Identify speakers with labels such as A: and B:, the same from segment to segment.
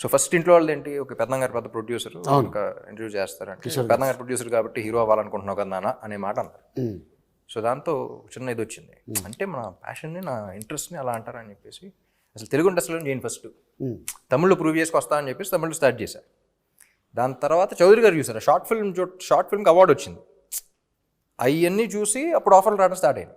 A: So first ఇంట్లో వాళ్ళు ఏంటి ఒక పెద్దంగారు పెద్ద ప్రొడ్యూసర్ ఒక ఇంటర్వ్యూ చేస్తారంటే పెద్దంగారు ప్రొడ్యూసర్ కాబట్టి హీరో అవ్వాలనుకుంటున్నావు కదా నాన్న అనే మాట అన్నారు. సో దాంతో చిన్న ఇది వచ్చింది. అంటే మన ప్యాషన్ని నా ఇంట్రెస్ట్ని అలా అంటారని చెప్పేసి అసలు తెలుగు ఇండస్ట్రీలో నేను ఫస్ట్. తమిళ్ళో ప్రూవ్ చేసుకు వస్తా అని చెప్పేసి తమిళ్ళో స్టార్ట్ చేశా. దాని తర్వాత చౌదరి గారు చూసారు షార్ట్ ఫిల్మ్ షార్ట్ ఫిల్మ్కి అవార్డు వచ్చింది. అవన్నీ చూసి అప్పుడు ఆఫర్లు రావడం స్టార్ట్ అయింది.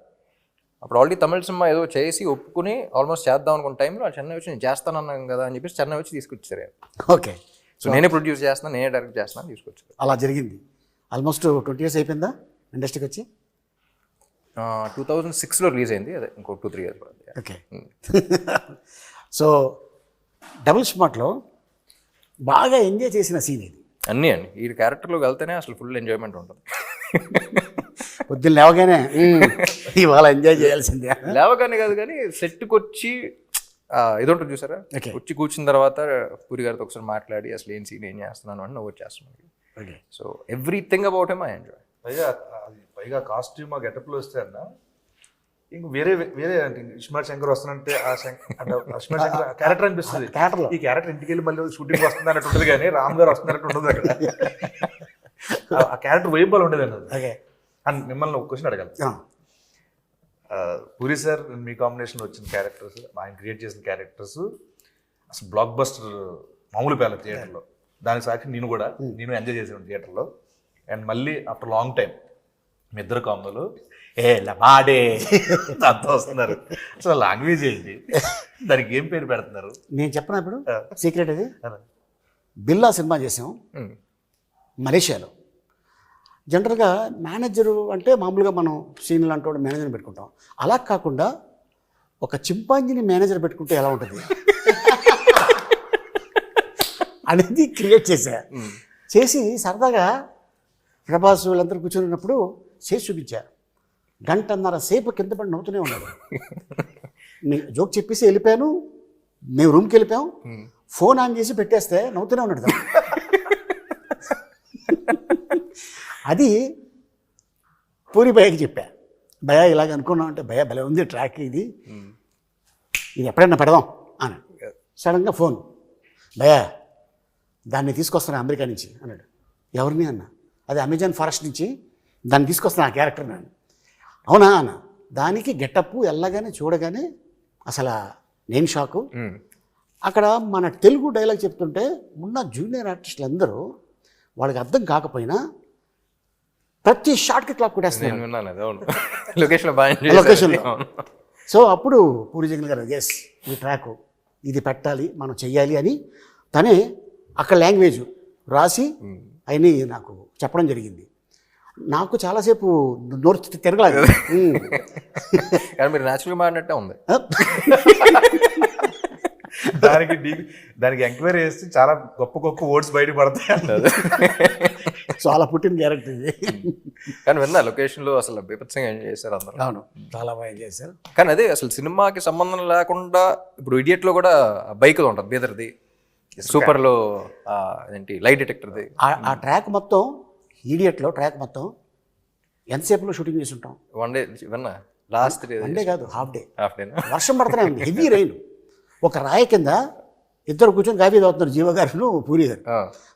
A: అప్పుడు ఆల్రెడీ తమిళ సినిమా ఏదో చేసి ఒప్పుకుని ఆల్మోస్ట్ చేద్దాం అనుకున్న టైంలో ఆ చెన్నై వచ్చి నేను చేస్తానన్నాను కదా అని చెప్పేసి చెన్నై వచ్చి తీసుకొచ్చారు.
B: ఓకే.
A: సో నేనే ప్రొడ్యూస్ చేస్తున్నాను నేనే డైరెక్ట్ చేస్తున్నాను తీసుకొచ్చారు.
B: అలా జరిగింది. ఆల్మోస్ట్ ట్వంటీ ఇయర్స్ అయిపోయిందా ఇండస్ట్రీకి వచ్చి?
A: టూ థౌజండ్ సిక్స్లో రిలీజ్ అయింది అదే ఇంకో two three years
B: okay. So double స్మార్ట్లో బాగా ఎంజాయ్ చేసిన సీన్ ఇది
A: అన్నీ అండి. ఈ క్యారెక్టర్లోకి వెళ్తేనే అసలు ఫుల్ ఎంజాయ్మెంట్ ఉంటుంది.
B: పొద్దున్న లేవగానే "మ్మ్, ఇవాళ ఎంజాయ్ చేయాల్సిందే.
A: లేవగానే కాదు కానీ సెట్కి వచ్చి ఉంటుంది చూసారా. వచ్చి కూర్చున్న తర్వాత పూరి గారితో ఒకసారి మాట్లాడి అసలు ఏం సీన్ ఏం చేస్తున్నాను? అని నువ్వు చేస్తున్నాను
B: okay.
A: So everything about um I enjoy
C: పైగా అది పైగా కాస్ట్యూమ్ ఆ గెటప్లో వస్తే అన్న ఇంక వేరే వేరే అంటే ఇస్మార్ట్ శంకర్ వస్తానంటే ఆ శంకర్ అంటే ఇస్మార్ట్ శంకర్ క్యారెక్టర్ అనిపిస్తుంది. ఈ క్యారెక్టర్ ఇంటికి వెళ్ళి మళ్ళీ షూటింగ్ వస్తుంది అన్నట్టు ఉంటుంది కానీ రామ్ గారు వస్తున్నట్టు ఉండదు అక్కడ. ఆ- క్యారెక్టర్ వైబల్ ఉండేది అన్నది.
B: ఓకే.
C: అండ్ మిమ్మల్ని ఒక క్వశ్చన్ అడగాలి. పూరి సార్ మీ కాంబినేషన్ వచ్చిన క్యారెక్టర్స్ ఆయన క్రియేట్ చేసిన క్యారెక్టర్స్ అసలు బ్లాక్ బస్టర్ మామూలు పేల థియేటర్లో దానికి సాక్షి నేను కూడా నేను ఎంజాయ్ చేసాను థియేటర్లో అండ్ మళ్ళీ ఆఫ్టర్ లాంగ్ టైం మీ ఇద్దరు కాంబోలు ఏ లబాడే అంతా వస్తున్నారు. అసలు లాంగ్వేజ్ ఏంటి? దానికి ఏం పేరు పెడుతున్నారు?
B: నేను చెప్పను ఇప్పుడు? సీక్రెట్ ఇది బిల్లా సినిమా చేసాం. మలేషియాలో. జనరల్గా మేనేజరు అంటే మామూలుగా మనం సీనియర్ అంటూ మేనేజర్ని పెట్టుకుంటాం. అలా కాకుండా ఒక చింపాంజీని మేనేజర్ పెట్టుకుంటే ఎలా ఉంటుంది? అనేది క్రియేట్ చేశా. చేసి సరదాగా ప్రభాస్ వీళ్ళందరూ కూర్చొని ఉన్నప్పుడు చేసి చూపించా. గంటన్నర సేపు కింద పడి నవ్వుతూనే ఉన్నాడు. నేను జోక్ చెప్పేసి వెళ్ళిపోయాను. మేము రూమ్కి వెళ్ళిపోయాం. ఫోన్ ఆన్ చేసి పెట్టేస్తే నవ్వుతూనే ఉన్నాడు. అది పూరి భయ్యకి చెప్పా. భయ ఇలాగ అనుకున్నాం అంటే భయ భలే ఉంది ట్రాక్ ఇది. ఇది ఎప్పుడైనా పెడదాం అని సడన్గా ఫోన్ భయ దాన్ని తీసుకొస్తాను అమెరికా నుంచి అన్నాడు. ఎవరిని అన్న? అది అమెజాన్ ఫారెస్ట్ నుంచి దాన్ని తీసుకొస్తాను ఆ క్యారెక్టర్ నేను అవునా అన్న? దానికి గెటప్ వెళ్ళగానే చూడగానే అసలు నేను షాకు అక్కడ మన తెలుగు డైలాగ్ చెప్తుంటే ఉన్న జూనియర్ ఆర్టిస్టులు అందరూ వాళ్ళకి అర్థం కాకపోయినా ప్రతి షార్ట్కి క్లాప్ కొట్టేస్తున్నారు
A: నేను విన్నాను అది అవును. లొకేషన్లో బాగా.
B: సో అప్పుడు పూరి జగన్ గారు ఎస్ ఈ ట్రాక్ ఇది పెట్టాలి మనం చెయ్యాలి అని తనే అక్కడ లాంగ్వేజ్ రాసి అవన్నీ నాకు చెప్పడం జరిగింది. నాకు చాలాసేపు నోరు తిరగలేదు.
A: కానీ మీరు మాడినట్టే ఉంది.
C: దానికి డీ- దానికి ఎంక్వైరీ చేస్తే చాలా గొప్ప గొప్ప వర్డ్స్ బయట పడతాయి అన్నది
B: సో అలా పుట్టిన క్యారెక్టర్ ఇది.
A: కానీ విన్నా లొకేషన్లో అసలు బీభత్సంగా ఎంజాయ్ చేశారు అందరూ?
B: అవును చాలా బాగా చేశారు.
A: కానీ అదే అసలు సినిమాకి సంబంధం లేకుండా ఇప్పుడు ఇడియట్లో కూడా బైక్ ఉంటుంది బీదర్ది. సూపర్లో ఏంటి లైట్ డిటెక్టర్ది
B: ఆ- ట్రాక్ మొత్తం ఈడియట్లో ట్రాక్ మొత్తం ఎంతసేపులో షూటింగ్ చేసి ఉంటాం
A: వన్ డే విన్నా లాస్ట్ డే
B: వన్ డే కాదు హాఫ్ డే
A: హాఫ్ డే
B: వర్షం పడుతూనే ఉంది హెవీ రైన్ ఒక రాయి కింద ఇద్దరు కూర్చొని కాఫీ తాగుతున్నారు. జీవ గారు పూరి గారు.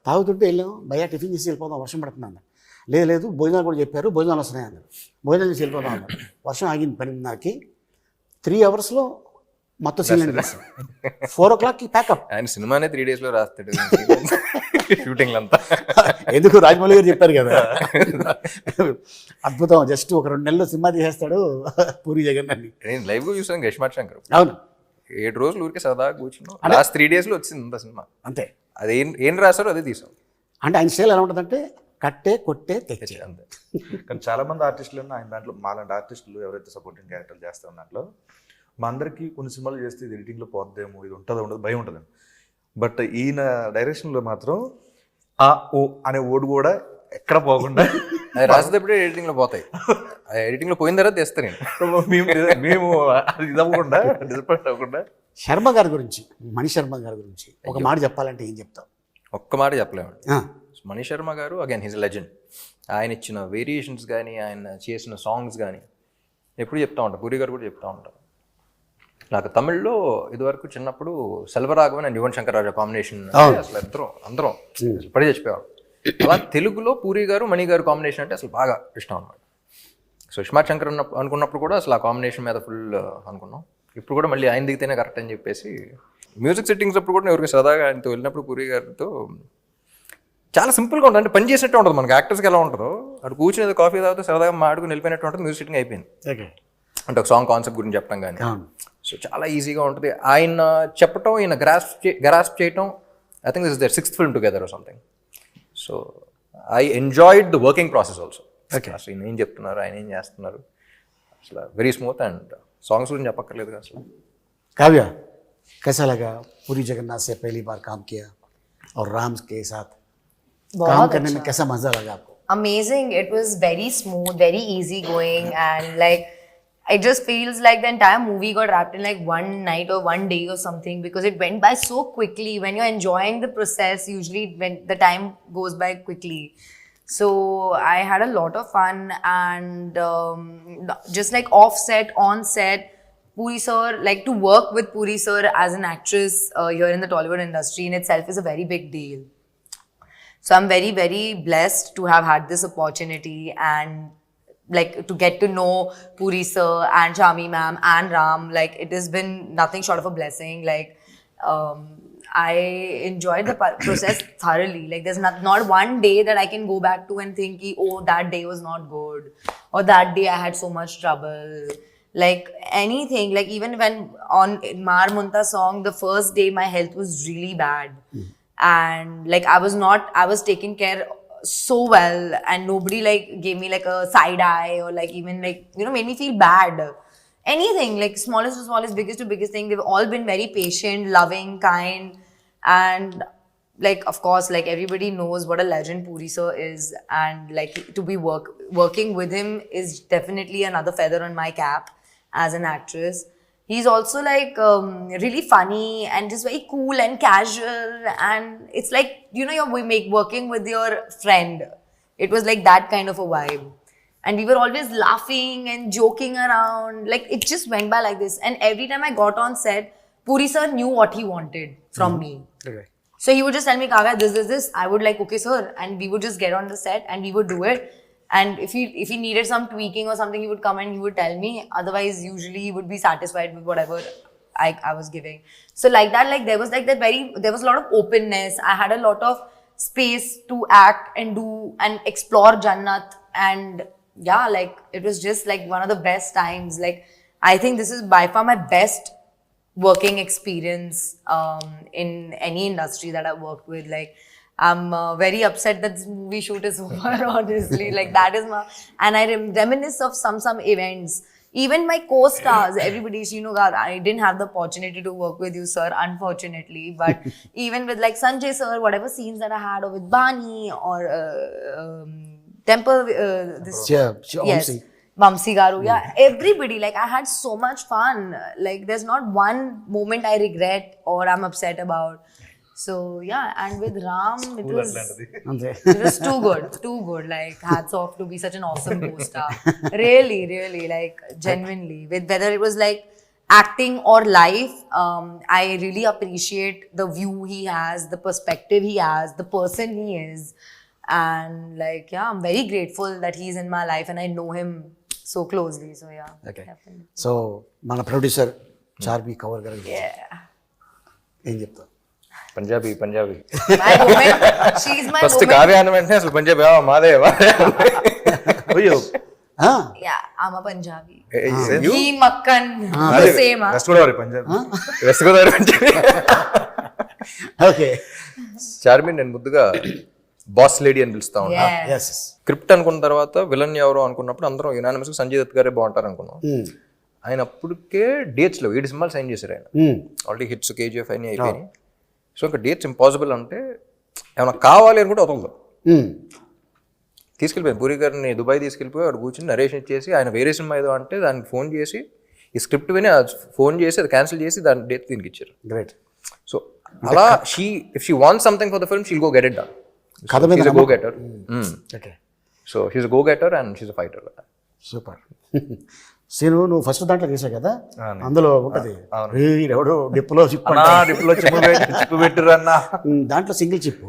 B: తాగుతుంటే వెళ్ళాం భయ టిఫిన్ చేసి వెళ్ళిపోదాం వర్షం పడుతుంది అన్నారు. లేదు లేదు భోజనాలు కూడా చెప్పారు భోజనాలు వస్తున్నాయి అన్నారు. భోజనం చేసి వెళ్ళిపోదాం అన్నారు. వర్షం ఆగింది పన్నెండున్నరకి త్రీ అవర్స్లో మొత్తం సీన్ ఫోర్ ఓ క్లాక్కి ప్యాకప్
A: ఆయన సినిమానే త్రీ డేస్లో రాస్తాడు. షూటింగ్లు అంతా.
B: ఎందుకు? రాజమౌళి గారు చెప్పారు కదా. అద్భుతం. జస్ట్ ఒక రెండు నెలలు సినిమా తీసేస్తాడు పూరి జగన్ అని.
A: నేను లైవ్గా చూసాను గష్మాట్ శంకర్
B: అవును.
A: ఏడు రోజులు ఊరికే సరదాగా కూర్చున్నాం. లాస్ట్ త్రీ డేస్లో వచ్చింది అంత సినిమా.
B: అంతే.
A: అది ఏం ఏం రాశారో అదే తీసాం.
B: అంటే ఆయన స్టైల్ ఎలా ఉంటుందంటే కట్టే కొట్టే తెచ్చే.
A: అంతే.
C: కానీ చాలా మంది ఆర్టిస్టులు ఉన్న ఆయన దాంట్లో మాలాంటి ఆర్టిస్టులు ఎవరైతే సపోర్టింగ్ క్యారెక్టర్లు చేస్తా ఉన్న దాంట్లో మా అందరికీ కొన్ని సినిమాలు చేస్తే ఇది ఎడిటింగ్లో పోద్దేమో ఇది ఉంటుందో ఉండదు భయం ఉంటుంది బట్ ఈయన డైరెక్షన్లో మాత్రం ఆ ఓ అనే ఓడు కూడా ఎక్కడ పోకుండా.
A: అది రాసేటప్పుడే ఎడిటింగ్లో పోతాయి. ఆ ఎడిటింగ్లో పోయిన తర్వాత తెస్తా నేను.
C: మేము మేము అది ఇది అవ్వకుండా డిసప్పాయింట్ అవ్వకుండా.
B: శర్మ గారి గురించి మణి శర్మ గారి గురించి ఒక మాట చెప్పాలంటే ఏం చెప్తాం
A: ఒక్క మాట చెప్పలేమండి
B: ఆ,
A: మణి శర్మ గారు అగైన్ హిజ్ లెజెండ్ ఆయన ఇచ్చిన వేరియేషన్స్ కానీ ఆయన చేసిన సాంగ్స్ కానీ ఎప్పుడు చెప్తా ఉంటారు పూరి గారు కూడా చెప్తా ఉంటారు నాకు తమిళ్ళో ఇదివరకు చిన్నప్పుడు సెల్వరాఘవన్ అండ్ యువన్ శంకర్ రాజా కాంబినేషన్ అసలు ఇద్దరం అందరం అసలు పడి చచ్చిపోయాం అలా తెలుగులో పూరి గారు మణి గారు కాంబినేషన్ అంటే అసలు బాగా ఇష్టం అనమాట సో ఇస్మార్ట్ శంకర్ అనుకున్నప్పుడు కూడా అసలు ఆ కాంబినేషన్ మీద ఫుల్ అనుకున్నాం. ఇప్పుడు కూడా మళ్ళీ ఆయన దిగితేనే కరెక్ట్ అని చెప్పేసి మ్యూజిక్ సెట్టింగ్స్ అప్పుడు కూడా ఎవరికి సరదాగా ఆయనతో వెళ్ళినప్పుడు పూరి గారితో చాలా సింపుల్గా ఉంటుంది. అంటే పని చేసినట్టు ఉంటుంది మనకి. యాక్టర్స్కి ఎలా ఉంటుందో. అటు కూర్చుని కాఫీ తాగితే సరదాగా మాడుకుని వెళ్ళిపోయినట్టు ఉంటుంది. మ్యూజిక్ సెట్టింగ్ అయిపోయింది.
B: ఓకే.
A: అంటే ఒక సాంగ్ కాన్సెప్ట్ గురించి చెప్పడం కానీ. సో చాలా ఈజీగా ఉంటుంది. ఆయన చెప్పటం ఈయన గ్రాస్ప్ గ్రాస్ప్ చేయటం I think this is the sixth film together something So I enjoyed the working process also
B: Okay.
A: అసలు ఈయన ఏం చెప్తున్నారు ఆయన ఏం చేస్తున్నారు అసలు వెరీ స్మూత్ అండ్ సాంగ్స్ గురించి చెప్పక్కర్లేదు కదా అసలు
B: काव्या कैसा लगा पूरी जगन्नाथ से पहली बार काम किया और राम के साथ काम
D: बहुत
B: करने में
D: अच्छा।
B: कैसा मजा लगा आपको
D: amazing. It was very smooth, very easy going, and like it just feels like the entire movie got wrapped in like one night or one day or something because it went by so quickly. When you're enjoying the process, usually when the time goes by quickly. So I had a lot of fun and um, just like off set, on set. Puri sir, like to work with Puri sir as an actress uh, here in the Tollywood industry in itself is a very big deal. So I'm very, very blessed to have had this opportunity and like to get to know Puri sir and Chami ma'am and Ram. Like it has been nothing short of a blessing. Like um, I enjoyed the process thoroughly. Like there's not not one day that I can go back to and think, oh, that day was not good, or that day I had so much trouble. Like anything, like even when on Mar Munta song, the first day my health was really bad and like I was not, I was taken care so well, and nobody like gave me like a side eye or like even like you know made me feel bad. Anything like smallest to smallest, biggest to biggest thing, they've all been very patient, loving, kind, and like of course like everybody knows what a legend Puri sir is, and like to be work working with him is definitely another feather on my cap as an actress he's also like um, really funny and just very cool and casual and it's like you know you're we make working with your friend it was like that kind of a vibe and we were always laughing and joking around like it just went by like this and every time i got on set puri sir knew what he wanted from me
B: Okay.
D: so he would just tell me, kaga this, this, this. I would like, okay, sir. And we would just get on the set and we would do it. And if he if he needed some tweaking or something, he would come and he would tell me. Otherwise, usually he would be satisfied with whatever I, I was giving. So like that, like there was like that very there was a lot of openness. I had a lot of space to act and do and explore Jannat. And yeah, like it was just like one of the best times. Like I think this is by far my best working experience um, in any industry that I've worked with. Like, I'm uh, very upset that this movie shoot is over. Honestly, like that is my and I rem- reminisce of some some events. Even my co-stars, everybody, you know, God, I didn't have the opportunity to work with you, sir, unfortunately. But even with like Sanjay sir, whatever scenes that I had, or with Bani or uh, um, Temple, uh, this
B: sure,
D: yes.
B: Vamsi
D: Garu, yeah, everybody. Like I had so much fun. Like there's not one moment I regret or I'm upset about. So yeah, and with Ram, it was
B: అంతే
D: it was too good, too good. Like hats off to be such an awesome co-star. really, really, like genuinely. With whether it was like acting or life, um, I really appreciate the view he has, the perspective he has, the person he is, and like yeah, I'm very grateful that he's in my life and I know him so closely. So yeah,
B: Okay.
D: definitely.
B: So మన producer Charmi cover గారు
D: Yeah.
B: ఏం చెప్తారు
A: Punjabi Punjabi.
D: First woman.
A: Kavya అన్న వెంటనే అసలు పంజాబీ ఆ, మాదే.
C: అయ్యో.
B: ఆ,
D: Yeah, I'm a Punjabi.
A: ఏ, you?
D: He Makkan,
A: Made.
D: the same. huh?
C: West Godavari Punjab.
A: West Godavari Punjabi.
B: Okay.
A: Charmi నేను ముద్దుగా బాస్ లేడీ అని పిలుస్తా ఉన్నా. స్క్రిప్ట్ అనుకున్న తర్వాత విలన్ ఎవరు అనుకున్నప్పుడు అందరం యునానిమస్ సంజయ్ దత్ గారే బాగుంటారు అనుకున్నాం. ఆయన అప్పటికే డేట్స్లో ఏడు సినిమాలు సైన్ చేశారు ఆయన. ఆల్రెడీ హిట్స్ కేజీఎఫ్ అని అయిపోయినాయి. సో ఇంకా డేట్స్ ఇంపాసిబుల్ అంటే ఏమైనా కావాలి అనుకుంటే వదలదు. తీసుకెళ్ళిపోయాను పూరి గారిని దుబాయ్ తీసుకెళ్ళిపోయి వాడు కూర్చుని నరేషన్ ఇచ్చేసి ఆయన వేరే సినిమా ఏదో అంటే దానికి ఫోన్ చేసి ఈ స్క్రిప్ట్ విని ఫోన్ చేసి అది క్యాన్సిల్ చేసి దాని డేట్ దీనికి ఇచ్చారు.
B: గ్రేట్
A: సో అలా she if she want something for the film she'll go get it
B: కథ మీద
A: go
B: getter
A: okay so she's go getter and she's fighter
B: super Seenu నువ్వు ఫస్ట్ దాంట్లో చేసావు కదా. అందులో ఉంటది. ఎవడో డిప్పులో చిప్
C: అన్నా డిప్లో చిప్పు పెట్టి చిప్పు పెట్టిర్రు అన్నా
B: దాంట్లో సింగిల్ చిప్.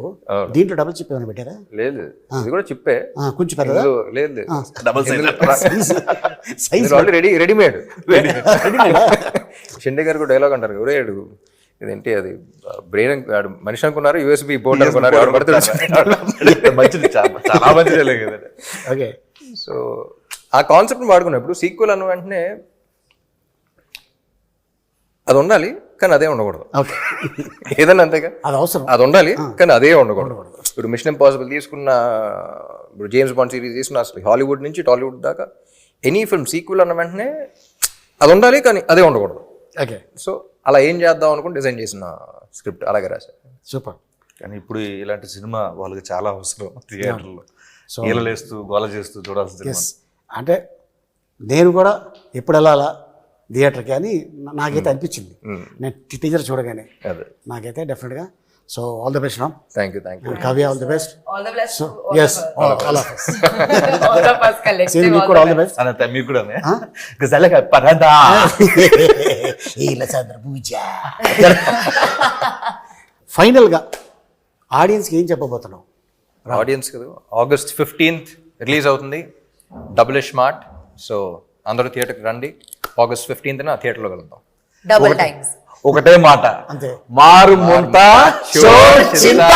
B: దీంట్లో డబుల్ చిప్ ఏమైనా పెట్టారా?
A: లేదు. ఇది కూడా చిప్పే
B: కొంచెం పెద్దదా?
A: లేదు లేదు.
C: Double
B: size
A: size ready readymade Shinde గారు డైలాగ్ అంటారు. అడుగు ఇదేంటి అది? బ్రెయిన్ మనిషి అనుకున్నారు యూఎస్బి బోర్డు అనుకున్నారు. ఎవరు
C: మంచిది చాలా మంచిది. కదండి
B: ఓకే
A: సో ఆ కాన్సెప్ట్ని వాడుకున్నప్పుడు సీక్వెల్ అన్న వెంటనే అది ఉండాలి కానీ అదే ఉండకూడదు.
B: ఓకే.
A: ఏదన్నా అంతేగా?
B: అది అవసరం.
A: అది ఉండాలి కానీ అదే ఉండకూడదు. ఇప్పుడు మిషన్ ఇంపాసిబుల్ తీసుకున్న ఇప్పుడు జేమ్స్ బాండ్ సిరీస్ తీసుకున్న అసలు హాలీవుడ్ నుంచి టాలీవుడ్ దాకా ఎనీ ఫిల్మ్ సీక్వెల్ అన్న వెంటనే అది ఉండాలి కానీ అదే ఉండకూడదు.
B: ఓకే.
A: సో అలా ఏం చేద్దాం అనుకుని డిజైన్ చేసిన స్క్రిప్ట్ అలాగే రాశారు
B: సూపర్.
C: కానీ ఇప్పుడు ఇలాంటి సినిమా వాళ్ళకి చాలా అవసరం థియేటర్లో. ఈలలేస్తూ గోల చేస్తూ
B: ఎస్ అంటే నేను కూడా ఎప్పుడు వెళ్ళాలా థియేటర్కి అని నాకైతే అనిపించింది. నేను టీచర్ చూడగానే
A: అదే.
B: నాకైతే డెఫినెట్గా. So all the best Ram.
A: Thank you thank you
B: Kavya all the best.
D: All the best to all
B: yes
D: of us.
B: All of us.
D: All of us collective.
B: Seenu మీకు కూడా ఆల్ ది బెస్ట్
C: అనంత మీకు కూడా గజాలగా పరదా
B: పూజ. ఫైనల్గా ఆడియన్స్కి ఏం చెప్పబోతున్నావు?
A: Audience కదా ఆగస్ట్ ఫిఫ్టీన్త్ రిలీజ్ అవుతుంది. డబుల్ స్మార్ట్ సో అందరూ థియేటర్కి రండి. ఆగస్ట్ ఫిఫ్టీన్త్న థియేటర్లో వెళ్దాం
D: Double times.
C: ఒకటే మాట.
B: అంతే.
C: మారు ముంత
A: షో
C: చింత